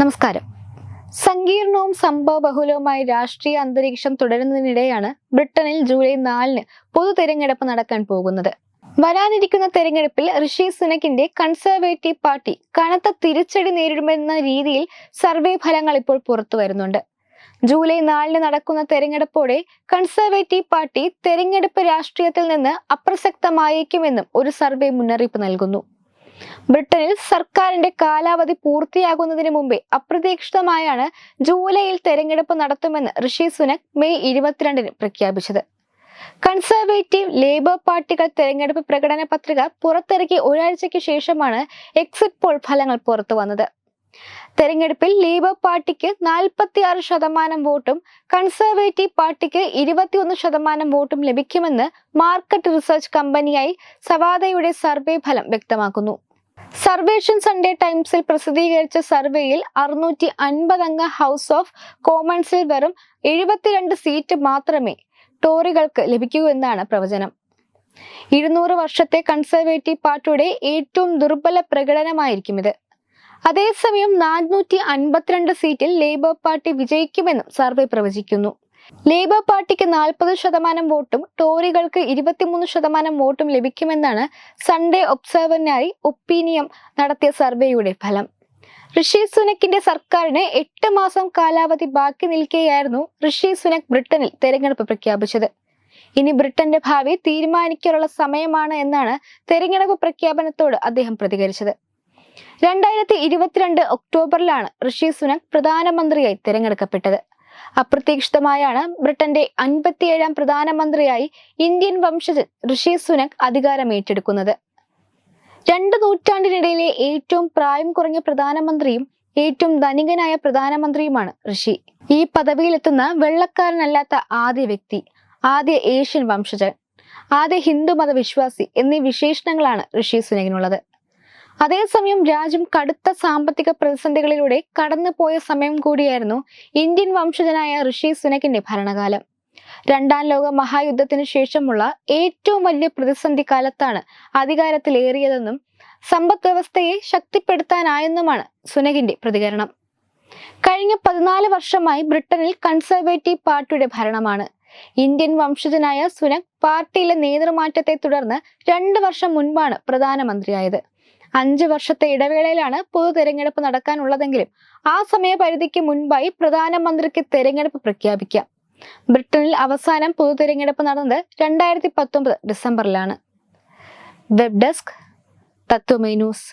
നമസ്കാരം. സങ്കീർണവും സംഭവബഹുലവുമായ രാഷ്ട്രീയ അന്തരീക്ഷം തുടരുന്നതിനിടെയാണ് ബ്രിട്ടനിൽ ജൂലൈ നാലിന് പൊതു തെരഞ്ഞെടുപ്പ് നടക്കാൻ പോകുന്നത്. വരാനിരിക്കുന്ന തെരഞ്ഞെടുപ്പിൽ ഋഷി സുനക്കിന്റെ കൺസർവേറ്റീവ് പാർട്ടി കനത്ത തിരിച്ചടി നേരിടുമെന്ന രീതിയിൽ സർവേ ഫലങ്ങൾ ഇപ്പോൾ പുറത്തു വരുന്നുണ്ട്. ജൂലൈ നാലിന് നടക്കുന്ന തെരഞ്ഞെടുപ്പോടെ കൺസർവേറ്റീവ് പാർട്ടി തെരഞ്ഞെടുപ്പ് രാഷ്ട്രീയത്തിൽ നിന്ന് അപ്രസക്തമായേക്കുമെന്നും ഒരു സർവേ മുന്നറിയിപ്പ് നൽകുന്നു. ബ്രിട്ടനിൽ സർക്കാരിന്റെ കാലാവധി പൂർത്തിയാകുന്നതിന് മുമ്പേ അപ്രതീക്ഷിതമായാണ് ജൂലൈയിൽ തെരഞ്ഞെടുപ്പ് നടത്തുമെന്ന് ഋഷി സുനക് മെയ് ഇരുപത്തിരണ്ടിന് പ്രഖ്യാപിച്ചത്. കൺസർവേറ്റീവ് ലേബർ പാർട്ടികൾ തെരഞ്ഞെടുപ്പ് പ്രകടന പത്രിക പുറത്തിറക്കി ഒരാഴ്ചയ്ക്ക് ശേഷമാണ് എക്സിറ്റ് പോൾ ഫലങ്ങൾ പുറത്തു വന്നത്. തെരഞ്ഞെടുപ്പിൽ ലേബർ പാർട്ടിക്ക് നാൽപ്പത്തി ആറ് ശതമാനം വോട്ടും കൺസർവേറ്റീവ് പാർട്ടിക്ക് ഇരുപത്തിയൊന്ന് ശതമാനം വോട്ടും ലഭിക്കുമെന്ന് മാർക്കറ്റ് റിസർച്ച് കമ്പനിയായി സവാദയുടെ സർവേ ഫലം വ്യക്തമാക്കുന്നു. സർവേഷൻ സൺഡേ ടൈംസിൽ പ്രസിദ്ധീകരിച്ച സർവേയിൽ അറുന്നൂറ്റി അംഗ ഹൗസ് ഓഫ് കോമൺസിൽ വെറും എഴുപത്തിരണ്ട് സീറ്റ് മാത്രമേ ടോറികൾക്ക് ലഭിക്കൂ എന്നാണ് പ്രവചനം. ഇരുന്നൂറ് വർഷത്തെ കൺസർവേറ്റീവ് പാർട്ടിയുടെ ഏറ്റവും ദുർബല പ്രകടനമായിരിക്കും ഇത്. അതേസമയം നാനൂറ്റി അൻപത്തിരണ്ട് സീറ്റിൽ ലേബർ പാർട്ടി വിജയിക്കുമെന്നും സർവേ പ്രവചിക്കുന്നു. ലേബർ പാർട്ടിക്ക് നാൽപ്പത് ശതമാനം വോട്ടും ടോറികൾക്ക് ഇരുപത്തിമൂന്ന് ശതമാനം വോട്ടും ലഭിക്കുമെന്നാണ് സൺഡേ ഒബ്സർവറിനായി ഒപ്പീനിയം നടത്തിയ സർവേയുടെ ഫലം. ഋഷി സുനക്കിന്റെ സർക്കാരിന് എട്ട് മാസം കാലാവധി ബാക്കി നിൽക്കെയായിരുന്നു ഋഷി സുനക് ബ്രിട്ടനിൽ തെരഞ്ഞെടുപ്പ് പ്രഖ്യാപിച്ചത്. ഇനി ബ്രിട്ടന്റെ ഭാവി തീരുമാനിക്കാനുള്ള സമയമാണ് എന്നാണ് തെരഞ്ഞെടുപ്പ് പ്രഖ്യാപനത്തോട് അദ്ദേഹം പ്രതികരിച്ചത്. രണ്ടായിരത്തി ഇരുപത്തിരണ്ട് ഒക്ടോബറിലാണ് ഋഷി സുനക് പ്രധാനമന്ത്രിയായി തിരഞ്ഞെടുക്കപ്പെട്ടത്. അപ്രതീക്ഷിതമായാണ് ബ്രിട്ടന്റെ അൻപത്തിയേഴാം പ്രധാനമന്ത്രിയായി ഇന്ത്യൻ വംശജൻ ഋഷി സുനക് അധികാരം ഏറ്റെടുക്കുന്നത്. രണ്ട് നൂറ്റാണ്ടിനിടയിലെ ഏറ്റവും പ്രായം കുറഞ്ഞ പ്രധാനമന്ത്രിയും ഏറ്റവും ധനികനായ പ്രധാനമന്ത്രിയുമാണ് ഋഷി. ഈ പദവിയിലെത്തുന്ന വെള്ളക്കാരനല്ലാത്ത ആദ്യ വ്യക്തി ആദ്യ ഏഷ്യൻ വംശജൻ ആദ്യ ഹിന്ദു മതവിശ്വാസി എന്നീ വിശേഷണങ്ങളാണ് ഋഷി സുനകിനുള്ളത്. അതേസമയം രാജ്യം കടുത്ത സാമ്പത്തിക പ്രതിസന്ധികളിലൂടെ കടന്നുപോയ സമയം കൂടിയായിരുന്നു ഇന്ത്യൻ വംശജനായ ഋഷി സുനക്കിന്റെ ഭരണകാലം. രണ്ടാം ലോക മഹായുദ്ധത്തിന് ശേഷമുള്ള ഏറ്റവും വലിയ പ്രതിസന്ധി കാലത്താണ് അധികാരത്തിലേറിയതെന്നും സമ്പദ് വ്യവസ്ഥയെ ശക്തിപ്പെടുത്താനായെന്നുമാണ് സുനകിന്റെ പ്രതികരണം. കഴിഞ്ഞ പതിനാല് വർഷമായി ബ്രിട്ടനിൽ കൺസർവേറ്റീവ് പാർട്ടിയുടെ ഭരണമാണ്. ഇന്ത്യൻ വംശജനായ സുനക് പാർട്ടിയിലെ നേതൃമാറ്റത്തെ തുടർന്ന് രണ്ട് വർഷം മുൻപാണ് പ്രധാനമന്ത്രിയായത്. അഞ്ച് വർഷത്തെ ഇടവേളയിലാണ് പൊതു തെരഞ്ഞെടുപ്പ് നടക്കാനുള്ളതെങ്കിലും ആ സമയപരിധിക്ക് മുൻപായി പ്രധാനമന്ത്രിക്ക് തെരഞ്ഞെടുപ്പ് പ്രഖ്യാപിക്കാം. ബ്രിട്ടനിൽ അവസാനം പൊതു തെരഞ്ഞെടുപ്പ് നടന്നത് രണ്ടായിരത്തി പത്തൊമ്പത് ഡിസംബറിലാണ്. Web desk Tatwamayi news.